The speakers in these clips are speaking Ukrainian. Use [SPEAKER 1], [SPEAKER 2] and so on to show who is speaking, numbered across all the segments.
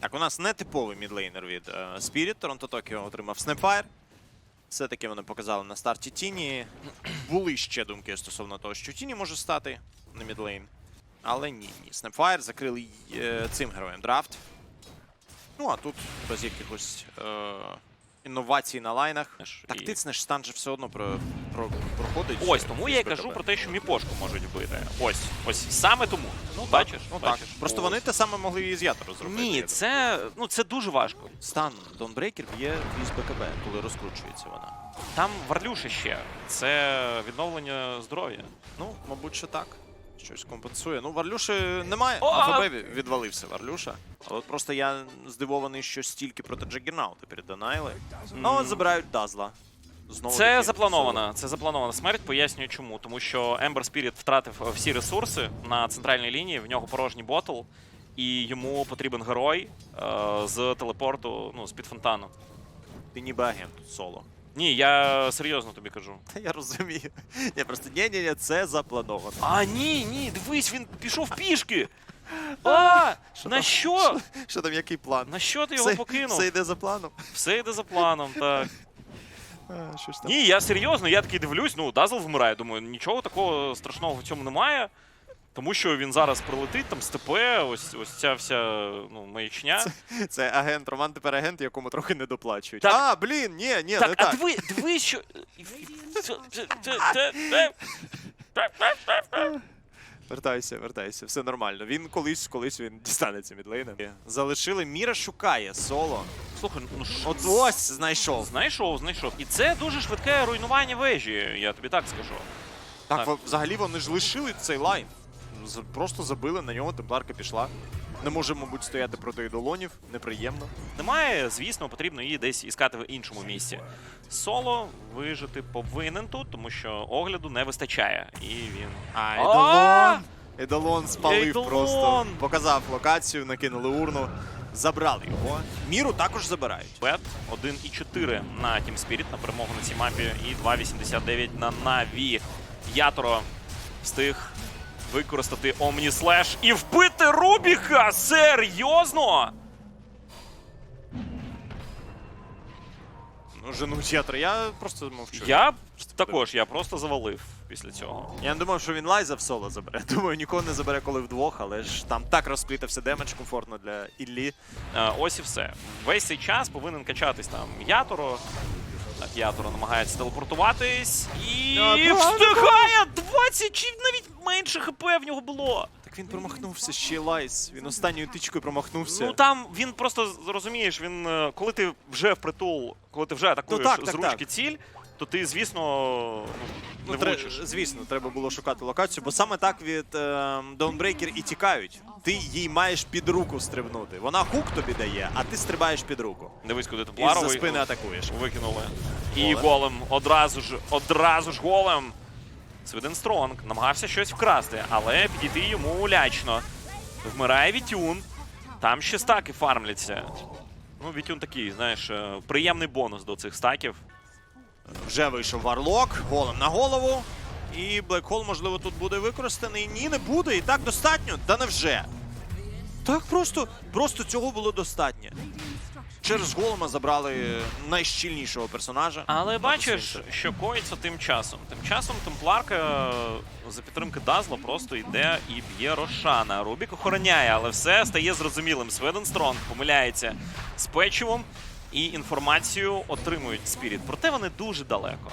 [SPEAKER 1] Так, у нас не типовий мідлейнер від е, Spirit. Торонто Токіо отримав Снепфайр. Все-таки вони показали на старті Тіні. Були ще думки стосовно того, що Тіні може стати на мідлейн. Але ні, ні. Снепфайр закрили е, цим героєм драфт. Ну, а тут без якихось е, інновацій на лайнах.
[SPEAKER 2] І-
[SPEAKER 1] Тактичний ж стан же все одно про, про, проходить.
[SPEAKER 2] Ось тому я й кажу про те, що міпошку можуть вбити. Ось, ось саме тому. Ну, бачиш,
[SPEAKER 1] Ну
[SPEAKER 2] бачиш.
[SPEAKER 1] так. Просто
[SPEAKER 2] Ось.
[SPEAKER 1] вони те саме могли і з Ятору зробити.
[SPEAKER 2] Ні, це ну це дуже важко.
[SPEAKER 1] Стан Донбрейкер б'є крізь БКБ, коли розкручується вона.
[SPEAKER 2] Там Варлюша ще. Це відновлення здоров'я.
[SPEAKER 1] Ну, мабуть, що так. Щось компенсує. Ну, Варлюші немає. АФБ відвалився Варлюша. Але от просто я здивований, що стільки проти Джаггернаута переданайли. Ну, забирають Дазла. Знову
[SPEAKER 2] Це
[SPEAKER 1] таки,
[SPEAKER 2] запланована. Це запланована смерть. Пояснюю чому. Тому що Ембер Спіріт втратив е, всі ресурси на центральній лінії. В нього порожній ботл, і йому потрібен герой е, з телепорту, ну з під фонтану.
[SPEAKER 1] Ти ніби агент соло.
[SPEAKER 2] Ні, я серйозно тобі кажу.
[SPEAKER 1] Та я розумію. Я просто ні, ні, ні, це заплановано.
[SPEAKER 2] А ні, ні, дивись, він пішов пішки. А, на
[SPEAKER 1] там?
[SPEAKER 2] що?
[SPEAKER 1] Що там, який план?
[SPEAKER 2] На що ти його
[SPEAKER 1] Все,
[SPEAKER 2] покинув?
[SPEAKER 1] все йде за планом.
[SPEAKER 2] Все йде за планом, так.
[SPEAKER 1] А, щось там.
[SPEAKER 2] Ні, я серйозно, я такий дивлюсь, ну, Дазл вмирає. Думаю, нічого такого страшного в цьому немає. Тому що він зараз прилетить, там степе, ось ось ця вся ну, маячня.
[SPEAKER 1] Це агент, Роман тепер агент, якому трохи не доплачують.
[SPEAKER 2] Так.
[SPEAKER 1] А, блін, ні, ні, не
[SPEAKER 2] Так, а
[SPEAKER 1] так.
[SPEAKER 2] диви, диви, що. Це- це- це- це- це-
[SPEAKER 1] Вертайся, вертайся, все нормально. Він колись, колись він дістанеться мідлейном. Залишили Міра шукає соло.
[SPEAKER 2] Слухай, ну що?
[SPEAKER 1] От ось знайшов.
[SPEAKER 2] Знайшов, знайшов. І це дуже швидке руйнування вежі, я тобі так скажу.
[SPEAKER 1] Так,
[SPEAKER 2] Так.
[SPEAKER 1] взагалі вони ж лишили цей лайн. Просто забили на нього, темпларка пішла. Не може, мабуть, стояти проти ідолонів. Неприємно.
[SPEAKER 2] Немає, звісно, потрібно її десь іскати в іншому місці. Соло вижити повинен тут, тому що огляду не вистачає. І він.
[SPEAKER 1] А, ідолон! Ідолон спалив просто. Показав локацію, накинули урну, забрали його. Міру також забирають.
[SPEAKER 2] Бет 1,4 на Team Spirit на перемогу на цій мапі і 2,89 на Наві. Яторо встиг використати Slash і вбити Рубіка! Серйозно?
[SPEAKER 1] Ну, женуть ятр, я просто мовчу.
[SPEAKER 2] Я також, я просто завалив після цього.
[SPEAKER 1] Я не думав, що він лайза в соло забере. Думаю, нікого не забере, коли вдвох, але ж там так розплітався демедж комфортно для Іллі.
[SPEAKER 2] Е, Ось і все. Весь цей час повинен качатись там Яторо. Так, Яторо намагається телепортуватись і встигає! 20 чи навіть менше хп в нього було.
[SPEAKER 1] Так він промахнувся ще лайс. Він останньою тичкою промахнувся.
[SPEAKER 2] Ну там він просто розумієш, він е, коли ти вже впритул, коли ти вже атакуєш
[SPEAKER 1] так, так,
[SPEAKER 2] з ручки
[SPEAKER 1] так.
[SPEAKER 2] ціль, то ти, звісно, ну,
[SPEAKER 1] Ну,
[SPEAKER 2] не
[SPEAKER 1] тре-
[SPEAKER 2] влучиш.
[SPEAKER 1] звісно, треба було шукати локацію, бо саме так від е, Dawnbreaker і тікають. Ти їй маєш під руку стрибнути. Вона хук тобі дає, а ти стрибаєш під руку.
[SPEAKER 2] Дивись, куди
[SPEAKER 1] І за
[SPEAKER 2] Темпларовий
[SPEAKER 1] спини атакуєш.
[SPEAKER 2] викинули. І
[SPEAKER 1] Голем.
[SPEAKER 2] голем одразу ж, одразу ж голем. Свиден Стронг намагався щось вкрасти, але підійти йому лячно. Вмирає Вітюн. Там ще стаки фармляться. Ну, Вітюн такий, знаєш, е, приємний бонус до цих стаків.
[SPEAKER 1] Вже вийшов варлок, голем на голову. І Блекхол, можливо, тут буде використаний. Ні, не буде. І так достатньо. Та невже? Так просто, просто цього було достатньо. Через голема забрали найщільнішого персонажа.
[SPEAKER 2] Але бачиш, що коїться тим часом. Тим часом темпларка е, за підтримки Дазла просто йде і б'є Рошана. Рубік охороняє, але все стає зрозумілим. Сведен Стронг помиляється з печивом і інформацію отримують Спіріт. Проте вони дуже далеко.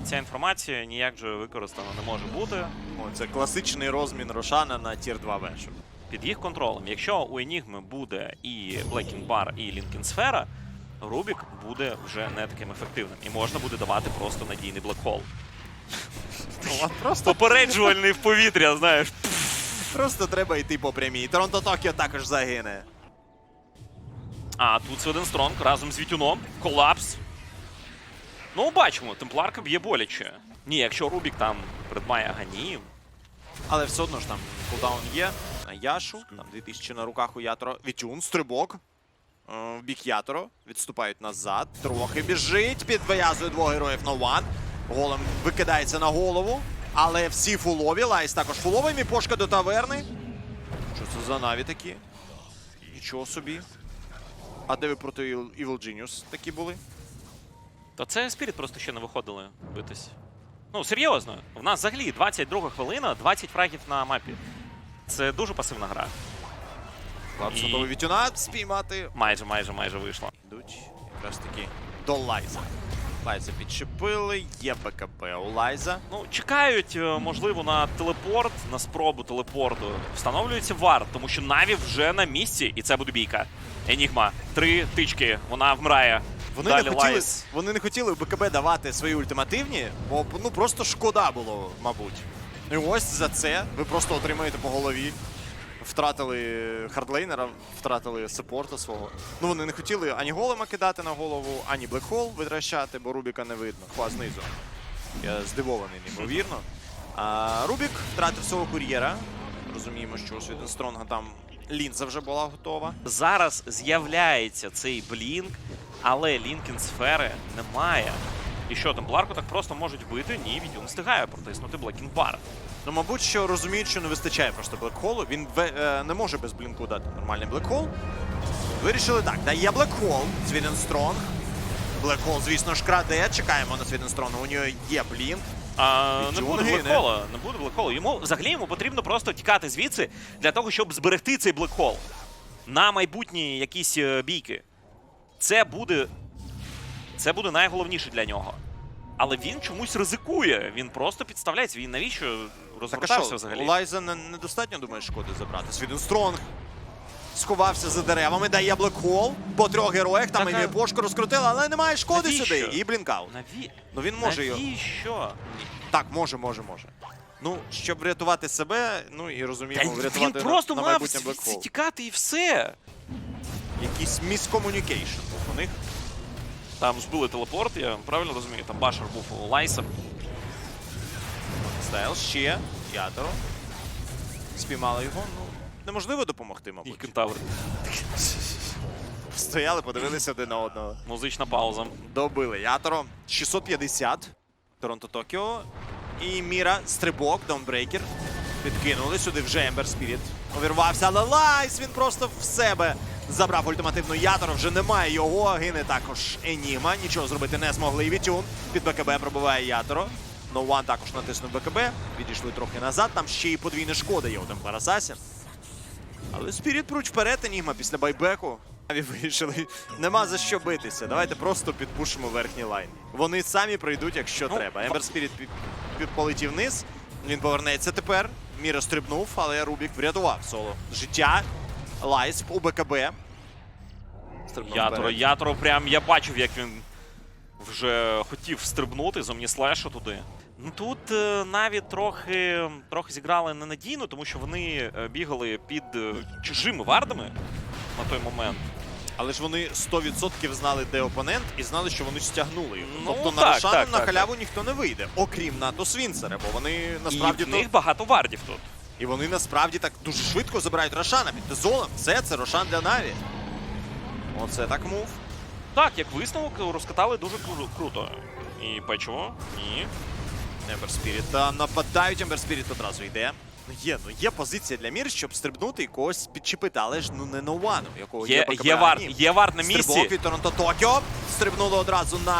[SPEAKER 2] І ця інформація ніяк же використана не може бути
[SPEAKER 1] О, це класичний розмін Рошана на тір 2 вешу.
[SPEAKER 2] під їх контролем. Якщо у Енігми буде і Блекінг Бар, і Лінкен Сфера, Рубік буде вже не таким ефективним. І можна буде давати просто надійний блекхол.
[SPEAKER 1] Просто,
[SPEAKER 2] Попереджувальний в повітря, знаєш.
[SPEAKER 1] просто треба йти по прямій. Торонто Токіо також загине.
[SPEAKER 2] А тут Сведен Стронг разом з Вітюном. Колапс. Ну, бачимо, темпларка б'є боляче. Ні, якщо Рубік там придбає Аганіїв,
[SPEAKER 1] Але все одно ж там кулдаун є. На Яшу, там 2000 на руках у Ятро. Вітюн, стрибок. Е, В бік Ятро. Відступають назад. Трохи біжить. Підв'язує двох героїв на ван. Голем викидається на голову. Але всі фулові. Лайс також фуловий. Міпошка до таверни. Що це за наві такі? Нічого собі. А де ви проти Evil Genius такі були?
[SPEAKER 2] Та це Спіріт просто ще не виходили битись. Ну, серйозно, в нас взагалі 22 хвилина, 20 фрагів на мапі. Це дуже пасивна гра. Ладно,
[SPEAKER 1] готовий Вітюна спіймати.
[SPEAKER 2] Майже, майже, майже вийшло.
[SPEAKER 1] Йдуть якраз таки до Лайза. Лайза підчепили, є БКБ у Лайза.
[SPEAKER 2] Ну, чекають, е, можливо, на телепорт, на спробу телепорту. Встановлюється варт, тому що Наві вже на місці, і це буде бійка. Енігма. Три тички, вона вмирає.
[SPEAKER 1] Вони
[SPEAKER 2] Далі
[SPEAKER 1] не, хотіли, вони не хотіли БКБ давати свої ультимативні, бо ну просто шкода було, мабуть. І ось за це ви просто отримаєте по голові. Втратили хардлейнера, втратили саппорта свого. Ну вони не хотіли ані голема кидати на голову, ані блекхол витрачати, бо Рубіка не видно. Хва знизу. Я здивований, неймовірно. А Рубік втратив свого кур'єра. Розуміємо, що у Світенстронга там лінза вже була готова.
[SPEAKER 2] Зараз з'являється цей блінк, але лінкін сфери немає. І що, темпларку так просто можуть бити? Ні, Відюн встигає протиснути Блекінг Бар.
[SPEAKER 1] Ну, мабуть, що розуміють, що не вистачає просто блекхолу. Він ве- е, не може без блінку дати нормальний блекхол. Вирішили так, дає блекхол, Свіден Стронг. Блекхол, звісно ж, краде. Чекаємо на Свіден Стронга. У нього є блінк.
[SPEAKER 2] А, не буде блекхола, не буде блекхола. Йому взагалі йому потрібно просто тікати звідси для того, щоб зберегти цей блекхол на майбутні якісь е, бійки. Це буде. Це буде найголовніше для нього. Але він чомусь ризикує. Він просто підставляється. Він навіщо
[SPEAKER 1] Так а
[SPEAKER 2] розгортався
[SPEAKER 1] що,
[SPEAKER 2] взагалі?
[SPEAKER 1] у Лайза недостатньо, думаєш, шкоди забрати. Свіден Стронг сховався за деревами, дає блекхол по трьох героях. Там
[SPEAKER 2] Так, а-
[SPEAKER 1] і пошку розкрутили, але немає шкоди
[SPEAKER 2] Навіщо?
[SPEAKER 1] сюди. І блінкаут.
[SPEAKER 2] Наві...
[SPEAKER 1] Ну він може його.
[SPEAKER 2] Навіщо?
[SPEAKER 1] Так, може, може, може. Ну, щоб врятувати себе, ну і
[SPEAKER 2] Та
[SPEAKER 1] розуміємо,
[SPEAKER 2] він
[SPEAKER 1] врятувати
[SPEAKER 2] просто
[SPEAKER 1] на, на
[SPEAKER 2] мав
[SPEAKER 1] майбутнє
[SPEAKER 2] звідси
[SPEAKER 1] блекхол.
[SPEAKER 2] тікати і все.
[SPEAKER 1] Якийсь міскомунікейшн у них.
[SPEAKER 2] Там збили телепорт, я правильно розумію. Там башер був у Лайса.
[SPEAKER 1] Стайл ще. Ятеро. Спіймали його. Ну, неможливо допомогти,
[SPEAKER 2] І
[SPEAKER 1] мабуть.
[SPEAKER 2] кентавр.
[SPEAKER 1] Стояли, подивилися один на одного.
[SPEAKER 2] Музична пауза.
[SPEAKER 1] Добили Ятеро. 650. Торонто Токіо. І Міра, стрибок, даунбрейкер. Підкинули сюди вже Ембер Спіріт. Увірвався, але Лайс він просто в себе забрав ультимативну Яторо. Вже немає його. Гине також Еніма. Нічого зробити не змогли. І Вітюн під БКБ пробиває Яторо. Ноуан також натиснув БКБ. Відійшли трохи назад. Там ще й подвійна шкода є у Асасін. Але Спіріт пруч вперед, Енігма після байбеку. Наві вирішили, нема за що битися. Давайте просто підпушимо верхній лайн. Вони самі пройдуть, якщо
[SPEAKER 2] Ну,
[SPEAKER 1] треба. Ембер Спіріт пі- пі- полетів вниз. Він повернеться тепер. Міра стрибнув, але Рубік врятував соло. Життя. Лайс у БКБ. Стрибнув вперед.
[SPEAKER 2] Яторо, прям я бачив, як він вже хотів стрибнути з Омніслеша туди. Тут е, навіть трохи, трохи зіграли ненадійно, тому що вони е, бігали під е, чужими вардами на той момент.
[SPEAKER 1] Але ж вони 100% знали, де опонент, і знали, що вони стягнули його.
[SPEAKER 2] Ну,
[SPEAKER 1] тобто на Рошану
[SPEAKER 2] так,
[SPEAKER 1] на
[SPEAKER 2] так,
[SPEAKER 1] халяву ніхто не вийде, окрім НАТО Свінцера, бо вони насправді
[SPEAKER 2] і в них багато вардів тут.
[SPEAKER 1] І вони насправді так дуже швидко забирають Рошана під Тезолом. Все, це Рошан для Наві. Оце так мув.
[SPEAKER 2] Так, як висновок, розкатали дуже кру- круто. І печиво, ні.
[SPEAKER 1] Ембер Спіріт. Нападають, Ембер Спіріт одразу йде. Ну є, ну є позиція для Мір, щоб стрибнути і когось підчепити, але ж ну не Ноуану, якого є,
[SPEAKER 2] Є, є,
[SPEAKER 1] варт,
[SPEAKER 2] є варт на
[SPEAKER 1] Стрибок
[SPEAKER 2] місці.
[SPEAKER 1] від Торонто Токіо. Стрибнули одразу на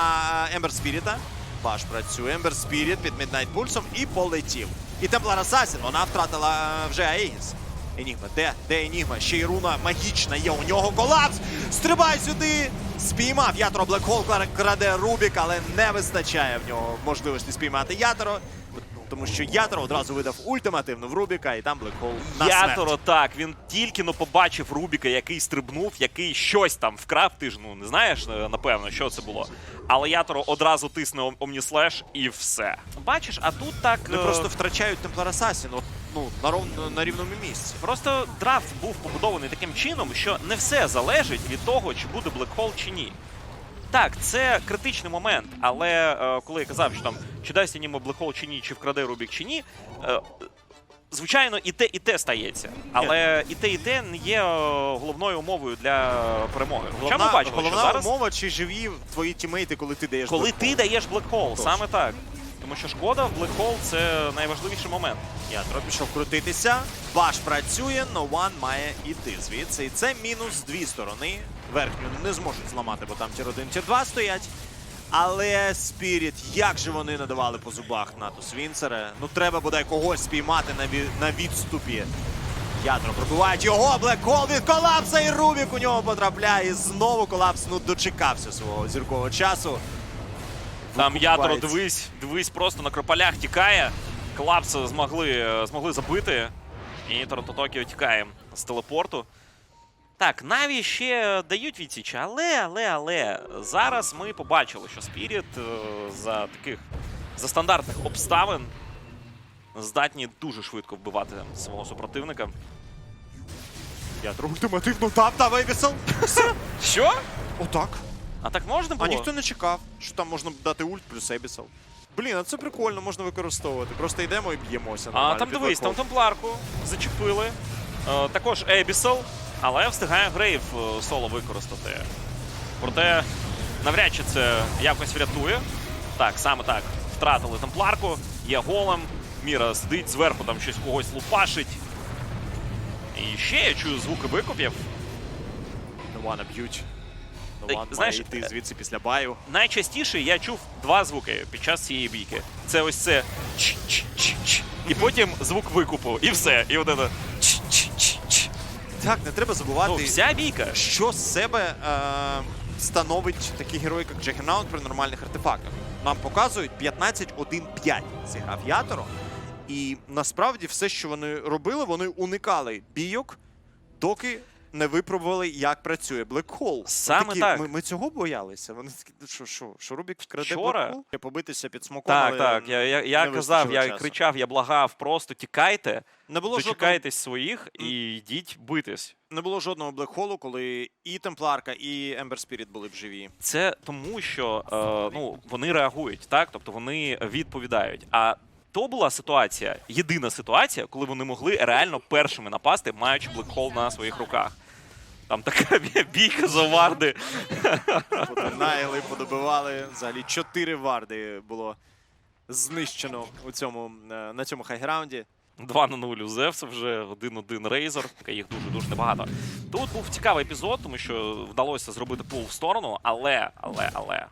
[SPEAKER 1] Ембер Спіріта. Баш працює. Ембер Спіріт під Міднайт Пульсом і полетів. І Темплар Асасін, вона втратила е, вже Аегіс. Енігма, де? Де Енігма? Ще й руна магічна є. У нього колапс. Стрибай сюди! Спіймав Ятро Блекхол, краде Рубік, але не вистачає в нього можливості спіймати Ятро. Тому що Ятро одразу видав ультимативну в Рубіка, і там Блекхол на смерть.
[SPEAKER 2] так, він тільки но побачив Рубіка, який стрибнув, який щось там вкрав. Ти ж ну не знаєш, е, напевно, що це було. Але Яторо одразу тисне Омніслеш і все. Бачиш, а тут так.
[SPEAKER 1] Вони
[SPEAKER 2] е,
[SPEAKER 1] просто втрачають Темплар Асасін от, ну, на, ров... на рівному місці.
[SPEAKER 2] Просто драфт був побудований таким чином, що не все залежить від того, чи буде блекхол чи ні. Так, це критичний момент, але е, коли я казав, що там чи дасть йому блекхол чи ні, чи вкраде Рубік чи ні. Е, Звичайно, і те, і те стається. Але і те, і те не є е, головною умовою для перемоги. Хоча ми бачили,
[SPEAKER 1] головна
[SPEAKER 2] що зараз,
[SPEAKER 1] умова, чи живі твої тімейти, коли ти даєш
[SPEAKER 2] коли
[SPEAKER 1] блекхол.
[SPEAKER 2] ти даєш блекхол, саме так. Тому що шкода, Black Hole — це найважливіший момент.
[SPEAKER 1] Ядро пішов крутитися. Баш працює, но One має іти звідси. І це мінус дві сторони. Верхню не зможуть зламати, бо там тір 1 тір 2 стоять. Але Спіріт, як же вони надавали по зубах НАТО Свінцера. Ну треба бодай когось спіймати на, ві- на відступі. Ядро пробивають його, Блекхол від колапса, і Рубік у нього потрапляє. І знову колапс ну, дочекався свого зіркового часу.
[SPEAKER 2] Там ядро, дивись, дивись, просто на крополях тікає. Клапса змогли, змогли забити. І Торонто Токіо тікає з телепорту. Так, Наві ще дають відсіч, але, але, але зараз ми побачили, що Спіріт е, за таких за стандартних обставин здатні дуже швидко вбивати свого супротивника.
[SPEAKER 1] Ядро ультимативно тап та вивісел.
[SPEAKER 2] Що?
[SPEAKER 1] Отак.
[SPEAKER 2] А так можна було?
[SPEAKER 1] А ніхто не чекав, що там можна дати ульт плюс Ебісел. Блін, а це прикольно, можна використовувати. Просто йдемо і б'ємося.
[SPEAKER 2] А там дивись, там темпларку зачепили. Е, також Ебісел, але встигає Грейв е, соло використати. Проте навряд чи це якось врятує. Так, саме так. Втратили темпларку, є голем. Міра сидить зверху, там щось когось лупашить. І ще я чую звуки викопів.
[SPEAKER 1] Нована б'ють.
[SPEAKER 2] Знаєш,
[SPEAKER 1] має йти
[SPEAKER 2] е,
[SPEAKER 1] звідси після баю.
[SPEAKER 2] Найчастіше я чув два звуки під час цієї бійки. Це ось це ч-ч-ч-ч. І потім звук викупу. І все. І от це ч-ч-ч-ч.
[SPEAKER 1] Так, не треба забувати,
[SPEAKER 2] Ну, вся бійка.
[SPEAKER 1] що з себе е, становить такий герой, як Джекернаут при нормальних артефактах. Нам показують 15-1-5 зіграв Яторо. І насправді все, що вони робили, вони уникали бійок, доки не випробували, як працює Black Hole.
[SPEAKER 2] Саме
[SPEAKER 1] такі,
[SPEAKER 2] так.
[SPEAKER 1] Ми, ми цього боялися. Вони такі, «Ну що, що, що Рубік вкраде
[SPEAKER 2] Вчора-
[SPEAKER 1] Black Hole? Побитися під смоком,
[SPEAKER 2] Так,
[SPEAKER 1] але
[SPEAKER 2] так. Я, я, я
[SPEAKER 1] не
[SPEAKER 2] казав,
[SPEAKER 1] вистачило
[SPEAKER 2] я
[SPEAKER 1] часу.
[SPEAKER 2] кричав, я благав, просто тікайте,
[SPEAKER 1] Не було жодного
[SPEAKER 2] дочекайтесь своїх і йдіть битись.
[SPEAKER 1] не було жодного блекхолу, коли і Темпларка, і Ембер Спіріт були б живі.
[SPEAKER 2] Це тому, що е, ну, вони реагують, так? Тобто вони відповідають. А то була ситуація, єдина ситуація, коли вони могли реально першими напасти, маючи блекхол на своїх руках. Там така бійка за варди.
[SPEAKER 1] Найли, подобивали. Взагалі чотири варди було знищено у цьому, е, на цьому хайграунді.
[SPEAKER 2] 2 на 0 у Зевса вже 1-1 Рейзер, їх дуже-дуже небагато. Тут був цікавий епізод, тому що вдалося зробити пул в сторону, але, але, але.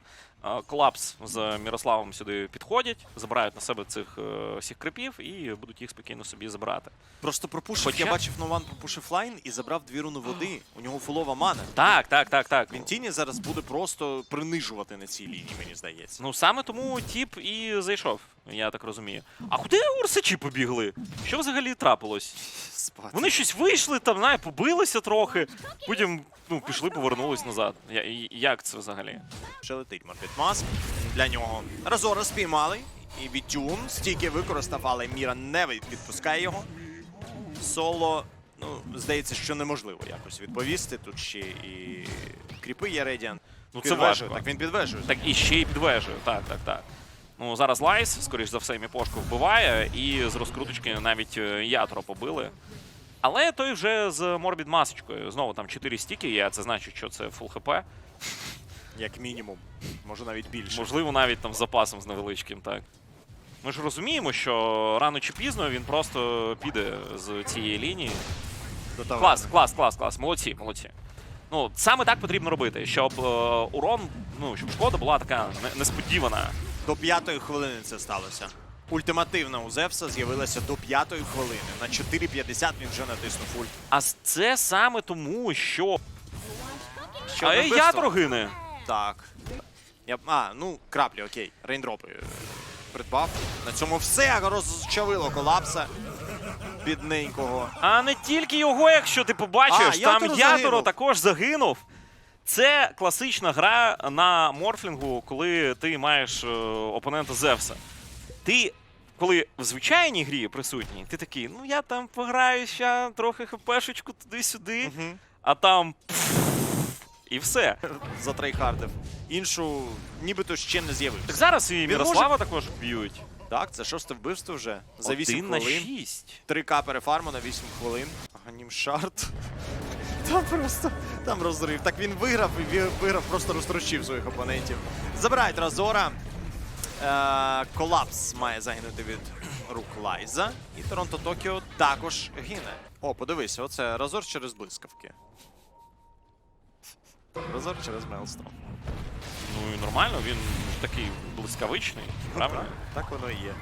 [SPEAKER 2] Е, Колапс з Мірославом сюди підходять, забирають на себе цих е, всіх крипів і будуть їх спокійно собі забирати.
[SPEAKER 1] Просто пропушив,
[SPEAKER 2] Хоча-
[SPEAKER 1] я бачив Нован пропушив лайн і забрав дві руни води. У нього фулова мана.
[SPEAKER 2] Так, так, так, так.
[SPEAKER 1] Він тіні зараз буде просто принижувати на цій лінії, мені здається.
[SPEAKER 2] Ну саме тому тіп і зайшов, я так розумію. А куди урсачі побігли? Що взагалі трапилось?
[SPEAKER 1] Спати.
[SPEAKER 2] Вони щось вийшли, там, знає, побилися трохи, потім ну, пішли, повернулись назад. Я, як це взагалі?
[SPEAKER 1] Ще летить Морбіт Маск. Для нього Разора спіймали. І Вітюн стільки використав, але Міра не відпускає його. Соло, ну, здається, що неможливо якось відповісти. Тут ще і кріпи є Редіан.
[SPEAKER 2] Ну це важко.
[SPEAKER 1] Так він підвежує.
[SPEAKER 2] Так і ще й підвежує. Так, так, так. Ну зараз Лайс, скоріш за все, міпошку вбиває, і з розкруточки навіть е, Ятро побили. Але той вже з Морбід масочкою. Знову там 4 стіки є, а це значить, що це фул хп.
[SPEAKER 1] Як мінімум. Може навіть більше.
[SPEAKER 2] Можливо, навіть там з запасом з невеличким, так. Ми ж розуміємо, що рано чи пізно він просто піде з цієї лінії. Клас, клас, клас, клас. Молодці, молодці. Ну, саме так потрібно робити, щоб е, урон, ну, щоб шкода була така несподівана.
[SPEAKER 1] До п'ятої хвилини це сталося. Ультимативна у Зевса з'явилася до п'ятої хвилини. На 4.50 він вже натиснув ульт.
[SPEAKER 2] А це саме тому, що.
[SPEAKER 1] Що
[SPEAKER 2] а
[SPEAKER 1] не
[SPEAKER 2] е, гине.
[SPEAKER 1] Так. Я... А, ну, краплі, окей. Рейндропи е, придбав. На цьому все розчавило колапса бідненького.
[SPEAKER 2] А не тільки його, якщо ти побачиш,
[SPEAKER 1] А,
[SPEAKER 2] там
[SPEAKER 1] Яторо загинув.
[SPEAKER 2] також загинув. Це класична гра на морфлінгу, коли ти маєш е, опонента Зевса. Ти, коли в звичайній грі присутній, ти такий, ну я там пограю ще трохи хпшечку туди-сюди,
[SPEAKER 1] Угу.
[SPEAKER 2] а там. І все.
[SPEAKER 1] За Затрейхардив. Іншу нібито ще не з'явився.
[SPEAKER 2] Так зараз і Мірослава також б'ють.
[SPEAKER 1] Так, це шосте вбивство вже. За 8
[SPEAKER 2] Один на
[SPEAKER 1] хвилин.
[SPEAKER 2] 6.
[SPEAKER 1] 3К перефарму на 8 хвилин. Ганім шарт. Там просто там розрив. Так він виграв і виграв, просто розтрощив своїх опонентів. Забирають Разора. Е, колапс має загинути від рук Лайза. І Торонто Токіо також гине. О, подивися, оце разор через блискавки. Разор через Мелстром.
[SPEAKER 2] Ну і нормально, він ж такий блискавичний, правильно?
[SPEAKER 1] Так воно і є.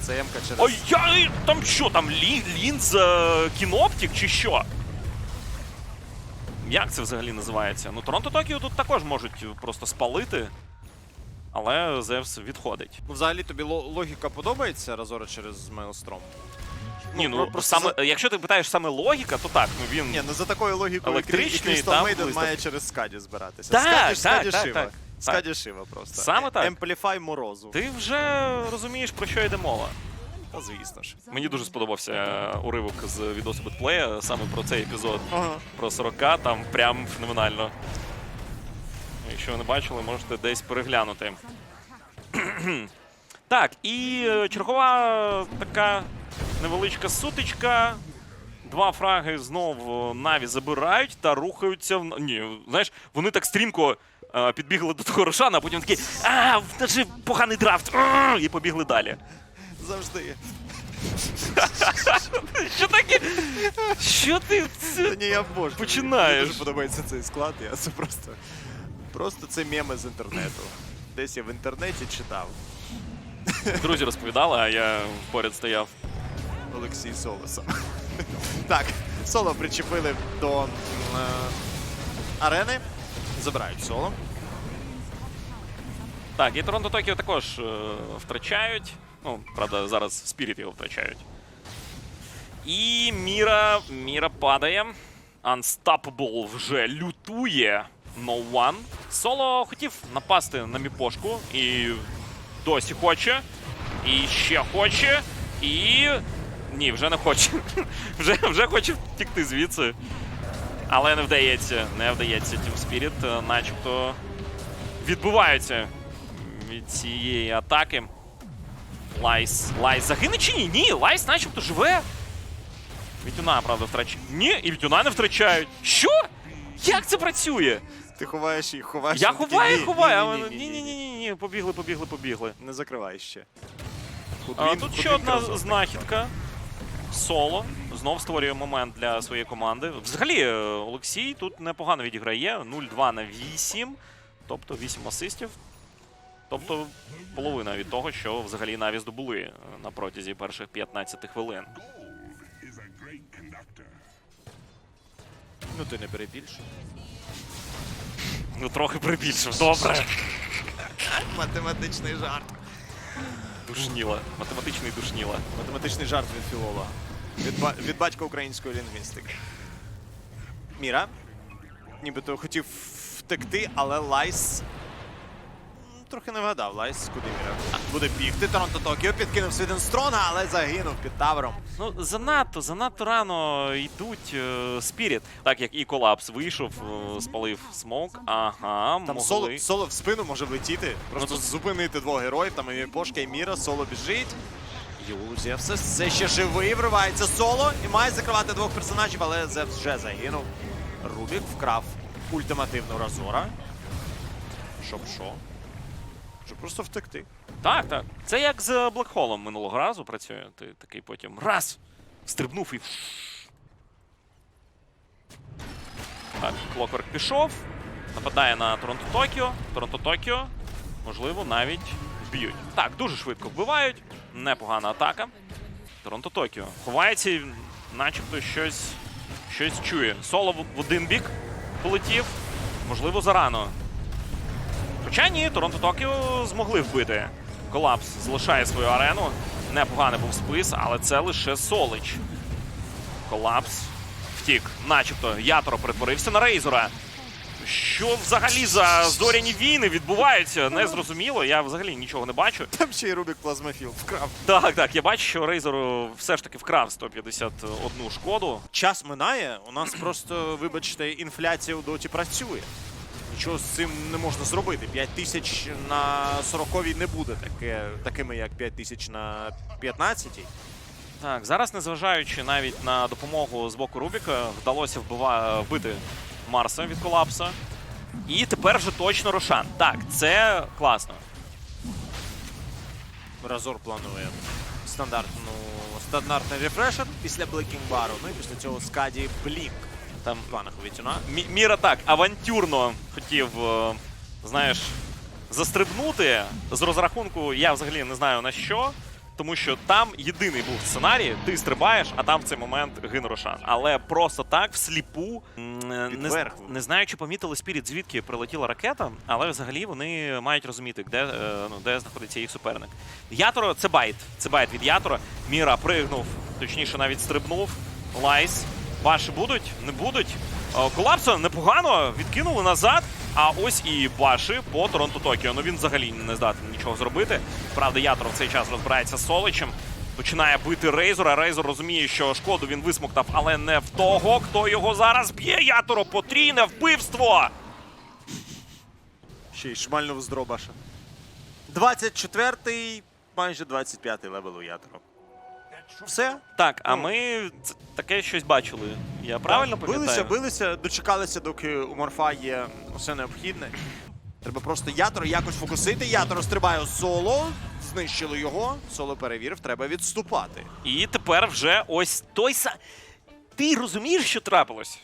[SPEAKER 1] Це М-ка через.
[SPEAKER 2] Ой, я, там що, там лі, лінз е, кіноптік чи що? Як це взагалі називається? Ну, Торонто Токіо тут також можуть просто спалити, але Зевс відходить.
[SPEAKER 1] Ну, взагалі тобі логіка подобається Разора через Мейлстром?
[SPEAKER 2] Ні, ну
[SPEAKER 1] про- просто
[SPEAKER 2] саме,
[SPEAKER 1] за-
[SPEAKER 2] якщо ти питаєш саме логіка, то так, ну він.
[SPEAKER 1] Ні, ну за такою логікою
[SPEAKER 2] Електричний,
[SPEAKER 1] Crystal
[SPEAKER 2] там,
[SPEAKER 1] Maiden
[SPEAKER 2] блистав-
[SPEAKER 1] має через Скаді збиратися.
[SPEAKER 2] Так,
[SPEAKER 1] Скаді,
[SPEAKER 2] так,
[SPEAKER 1] Скаді
[SPEAKER 2] так,
[SPEAKER 1] Шива.
[SPEAKER 2] так.
[SPEAKER 1] Скаді Шива просто.
[SPEAKER 2] Саме так.
[SPEAKER 1] Емпліфай морозу.
[SPEAKER 2] Ти вже розумієш, про що йде мова.
[SPEAKER 1] Та звісно ж.
[SPEAKER 2] Мені дуже сподобався е, уривок з відосу Бетплея саме про цей епізод.
[SPEAKER 1] Ага.
[SPEAKER 2] Про 40, там прям феноменально. Якщо ви не бачили, можете десь переглянути. так, і е, чергова така невеличка сутичка. Два фраги знов е, Наві забирають та рухаються в. Ні, знаєш, вони так стрімко підбігли до того Рошана, а потім такі а, в поганий драфт. а!» І побігли далі.
[SPEAKER 1] Завжди.
[SPEAKER 2] Що таке? Що ти?
[SPEAKER 1] Та ні, я боже.
[SPEAKER 2] Починаєш.
[SPEAKER 1] Мені дуже подобається цей склад. Я це просто. Просто це меми з інтернету. Десь я в інтернеті читав.
[SPEAKER 2] Друзі розповідали, а я поряд стояв.
[SPEAKER 1] Олексій Солоса. так, соло причепили до е, арени. Забирають соло.
[SPEAKER 2] Так, і Торонто Токіо також е, втрачають. Ну, правда, зараз Спіріт його втрачають. І Міра. Міра падає. Unstoppable вже лютує. No one. Соло хотів напасти на міпошку і досі хоче. І ще хоче. І. Ні, вже не хоче. вже, вже хоче втікти звідси. Але не вдається. Не вдається Team Spirit, е, начебто відбуваються від цієї атаки. Лайс. Лайс загине чи ні? Ні, Лайс начебто живе. Вітюна, правда, втрачає. Ні, і Вітюна не втрачають. Що? Як це працює?
[SPEAKER 1] Ти ховаєш їх, ховаєш.
[SPEAKER 2] Я ховаю,
[SPEAKER 1] «Ні,
[SPEAKER 2] ховаю.
[SPEAKER 1] ні, Ні, ні, ні, ні,
[SPEAKER 2] Ні-ні-ні, побігли, побігли, побігли.
[SPEAKER 1] Не закривай ще.
[SPEAKER 2] А, тут ще одна
[SPEAKER 1] кросовер.
[SPEAKER 2] знахідка. Соло. Знов створює момент для своєї команди. Взагалі, е, Олексій тут непогано відіграє. 0-2 на 8. Тобто 8 асистів. Тобто половина від того, що взагалі Наві здобули е, на протязі перших 15 хвилин.
[SPEAKER 1] Ну ти не перебільшуй.
[SPEAKER 2] Ну, трохи прибільшив. Добре.
[SPEAKER 1] Математичний жарт.
[SPEAKER 2] Душніла. Математичний душніла.
[SPEAKER 1] Математичний жарт від філолога. Від, ба- від батька української лінгвістики. Міра. Нібито хотів втекти, але Лайс. Трохи не вгадав. Лайс куди Міра? А, Буде бігти. Торонто Токіо підкинув Свіденстрона, але загинув під тавером.
[SPEAKER 2] Ну, занадто, занадто рано йдуть е, Спіріт. Так як і колапс вийшов, е, спалив смок. Ага,
[SPEAKER 1] Там
[SPEAKER 2] могли.
[SPEAKER 1] соло, соло в спину може влетіти. Просто
[SPEAKER 2] тут-
[SPEAKER 1] зупинити двох героїв. Там і Пошка, і Міра, соло біжить. Юлу Зевс все ще живий, вривається соло і має закривати двох персонажів, але Зевс вже загинув. Рубік вкрав ультимативну Разора. Щоб що? Щоб просто втекти.
[SPEAKER 2] Так, так. Це як з Блекхолом минулого разу працює. Ти такий потім раз, стрибнув і. Так, Клокверк пішов. Нападає на Торонто Токіо. Торонто Токіо, можливо, навіть вб'ють. Так, дуже швидко вбивають. Непогана атака. Торонто Токіо. Ховається начебто щось, щось чує. Соло в один бік полетів. Можливо, зарано. Хоча ні, Торонто Токіо змогли вбити. Колапс залишає свою арену. Непоганий був спис, але це лише Солич. Колапс втік, начебто Ятро перетворився на Рейзора. Що взагалі за зоряні війни відбуваються? Незрозуміло. Я взагалі нічого не бачу.
[SPEAKER 1] Там ще й Рубік Плазмофіл вкрав.
[SPEAKER 2] Так, так, я бачу, що Рейзор все ж таки вкрав 151 шкоду.
[SPEAKER 1] Час минає, у нас просто, вибачте, інфляція у доті працює. Нічого з цим не можна зробити. 5 тисяч на 40-й не буде таке, такими, як 5 тисяч на 15-й.
[SPEAKER 2] Так, зараз, незважаючи навіть на допомогу з боку Рубіка, вдалося вбива... вбити Марса від колапса. І тепер вже точно Рошан. Так, це класно.
[SPEAKER 1] Разор планує стандартну стандартний рефрешер після Блекінг Бару. Ну і після цього Скаді Блінк.
[SPEAKER 2] Там
[SPEAKER 1] Пана Ховітюна.
[SPEAKER 2] Мі- Міра так авантюрно хотів, е, знаєш, застрибнути з розрахунку. Я взагалі не знаю на що. Тому що там єдиний був сценарій, ти стрибаєш, а там в цей момент гин Рошан. Але просто так, всліпу, м, не, не знаю, чи помітили Спіріт, звідки прилетіла ракета, але взагалі вони мають розуміти, де, е, ну, де знаходиться їх суперник. Яторо це байт. Це байт від Ятора. Міра пригнув, точніше навіть стрибнув. Лайс. Баші будуть? Не будуть. Е, Колапса непогано відкинули назад. А ось і баші по Торонто Токіо. Ну він взагалі не здатен нічого зробити. Правда, Ятор в цей час розбирається з Соличем. Починає бити Рейзора. Рейзор розуміє, що шкоду він висмоктав, але не в того, хто його зараз б'є. Яторо потрійне вбивство.
[SPEAKER 1] Ще й шмальнув з дробаша. 24-й, майже 25-й левел у Ятору. Все.
[SPEAKER 2] Так, а
[SPEAKER 1] Ну.
[SPEAKER 2] ми таке щось бачили. Я правильно пам'ятаю?
[SPEAKER 1] Билися, билися, дочекалися, доки у Морфа є все необхідне. Треба просто Ятору якось фокусити. Ятору стрибає соло, знищили його. Соло перевірив, треба відступати.
[SPEAKER 2] І тепер вже ось той са. Ти розумієш, що трапилось?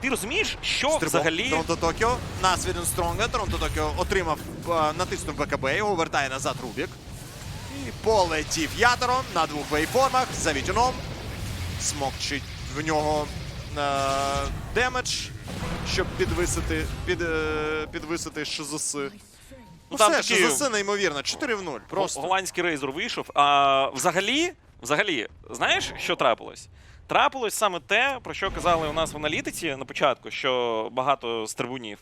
[SPEAKER 2] Ти розумієш, що
[SPEAKER 1] Стрибок.
[SPEAKER 2] взагалі.
[SPEAKER 1] Торонто Токіо на Свіден Стронга. Торонто Токіо отримав, е, натиснув БКБ, його вертає назад Рубік. І полетів ятером на двох вейформах за Вітюном. Смокчить в нього е, демедж, щоб підвисити, під, е, підвисити ШЗС. Ну,
[SPEAKER 2] Ну, там
[SPEAKER 1] все,
[SPEAKER 2] такі-
[SPEAKER 1] ШЗС неймовірно, 4 в 0. Просто.
[SPEAKER 2] голландський рейзер вийшов. А взагалі, взагалі, знаєш, що трапилось? Трапилось саме те, про що казали у нас в аналітиці на початку, що багато стрибунів.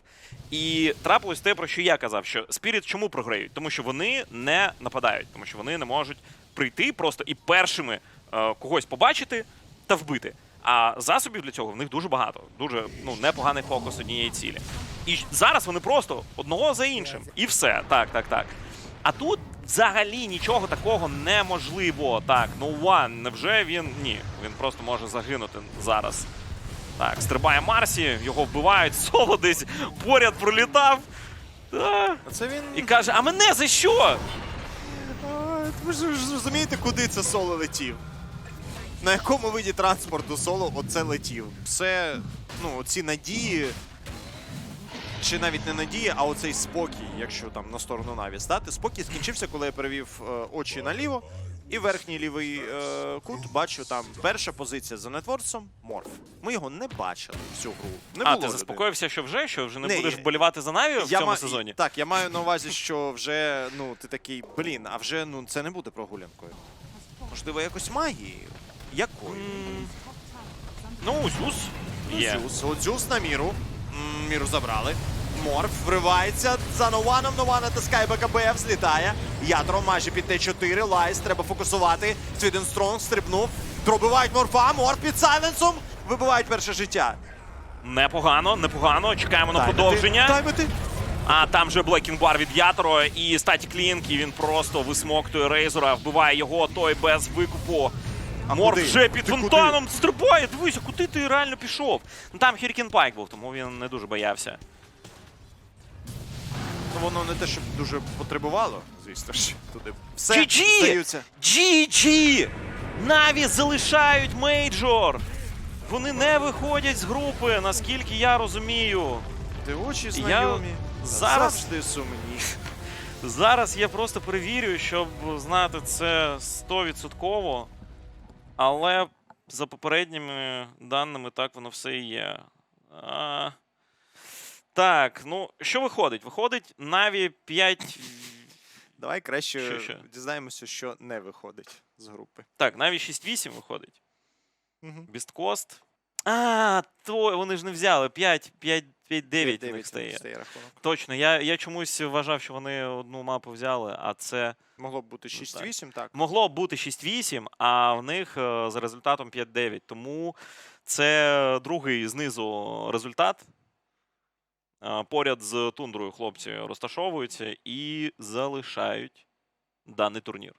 [SPEAKER 2] І трапилось те, про що я казав, що Spirit чому програють? Тому що вони не нападають, тому що вони не можуть прийти просто і першими е, когось побачити та вбити. А засобів для цього в них дуже багато. Дуже ну, непоганий фокус однієї цілі. І зараз вони просто одного за іншим. І все. Так, так, так. А тут взагалі нічого такого неможливо. Так, ну one, невже він. Ні, він просто може загинути зараз. Так, стрибає Марсі, його вбивають, соло десь поряд пролітав. А,
[SPEAKER 1] Це він.
[SPEAKER 2] і каже: А мене за що?
[SPEAKER 1] А, ви ж розумієте, куди це соло летів? На якому виді транспорту соло оце летів? Все, ну, ці надії. Чи навіть не надії, а оцей спокій, якщо там на сторону Наві стати. Спокій скінчився, коли я перевів е, очі наліво. І верхній лівий е, кут бачу там перша позиція за нетворцем Морф. Ми його не бачили всю гру. Не
[SPEAKER 2] а,
[SPEAKER 1] було
[SPEAKER 2] ти
[SPEAKER 1] людей.
[SPEAKER 2] заспокоївся, що вже? Що вже не,
[SPEAKER 1] Не,
[SPEAKER 2] будеш
[SPEAKER 1] я-
[SPEAKER 2] вболівати за Наві в цьому
[SPEAKER 1] ма-
[SPEAKER 2] сезоні?
[SPEAKER 1] Так, я маю на увазі, що вже ну ти такий, блін, а вже ну це не буде прогулянкою. Можливо, якось магією. Якою?
[SPEAKER 2] М, Ну, Зюс є.
[SPEAKER 1] Зюс. От Зюс на міру. Міру забрали. Морф вривається за Нованом. Нован натискає БКБ, взлітає. Ядро майже під Т4. Лайс, треба фокусувати. Свіден Стронг стрибнув. Дробивають морфа. Морф під сайленсом. Вибивають перше життя.
[SPEAKER 2] Непогано, непогано. Чекаємо на продовження.
[SPEAKER 1] Таймити.
[SPEAKER 2] А там же Блекінг Бар від Яторо і Статік Лінк, і він просто висмоктує Рейзора, вбиває його, той без викупу.
[SPEAKER 1] А
[SPEAKER 2] Морф
[SPEAKER 1] куди?
[SPEAKER 2] вже під
[SPEAKER 1] Ти
[SPEAKER 2] фонтаном стрибає. Дивися, куди ти реально пішов. Ну там Хіркін Пайк був, тому він не дуже боявся.
[SPEAKER 1] Ну, воно не те, щоб дуже потребувало, звісно ж. Туди все
[SPEAKER 2] GG!
[SPEAKER 1] здаються.
[SPEAKER 2] GG! Наві залишають мейджор! Вони не виходять з групи, наскільки я розумію.
[SPEAKER 1] Ти очі знайомі.
[SPEAKER 2] зараз-
[SPEAKER 1] завжди сумні.
[SPEAKER 2] Зараз я просто перевірю, щоб знати це 100%. Але за попередніми даними так воно все і є. А... Так, ну що виходить? Виходить Наві 5.
[SPEAKER 1] Давай краще
[SPEAKER 2] Що, що?
[SPEAKER 1] дізнаємося, що не виходить з групи.
[SPEAKER 2] Так, Наві 6-8 виходить.
[SPEAKER 1] Угу.
[SPEAKER 2] Бісткост. А, то вони ж не взяли. 5, 5, 5 9 у них стає.
[SPEAKER 1] рахунок.
[SPEAKER 2] Точно, я, я чомусь вважав, що вони одну мапу взяли, а це.
[SPEAKER 1] Могло б бути
[SPEAKER 2] Ну,
[SPEAKER 1] 6-8, так.
[SPEAKER 2] Могло б бути 6-8, а в них е, за результатом 5-9. Тому це другий знизу результат. Е, Поряд з тундрою хлопці розташовуються і залишають даний турнір.